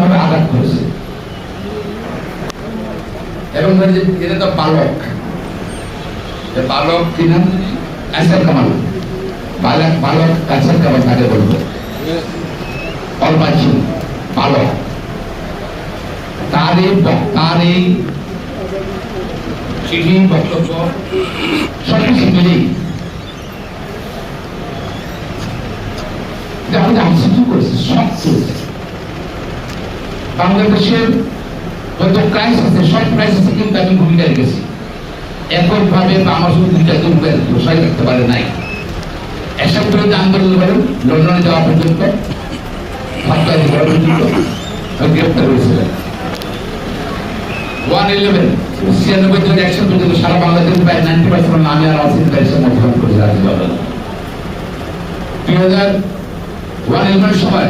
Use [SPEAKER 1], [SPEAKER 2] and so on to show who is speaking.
[SPEAKER 1] ভাবে আঘাত করেছে। এবং এটা তো বালক। বালক কি নাম কাছের কামাল বালক বালক কাছের কামাল তাকে বলব? অল্পাচ্ছি বালক। তার এই চিঠি, বক্তব্য সবকিছু মিলেই যে আমাদের আশ্চর্য করেছে বাংলাদেশের যত ক্রাইসিসে সব ক্রাইসিসে কিন্তু আমি ভূমিকা রেখেছি। এককভাবে আমার শুধু দুইটা দুর্গের বসাই রাখতে পারে নাই। এসব বিরুদ্ধে আন্দোলন করেন লন্ডনে যাওয়া পর্যন্ত পর্যন্ত গ্রেপ্তার হয়েছিলেন ওয়ান ইলেভেন ছিয়ানব্বই থেকে একশো পর্যন্ত সারা বাংলাদেশের প্রায় নাইনটি পার্সেন্ট আমি আর অসিত ব্যারিসের মধ্যে করেছি রাজনীতি দুই হাজার ওয়ান ইলেভেনের সময়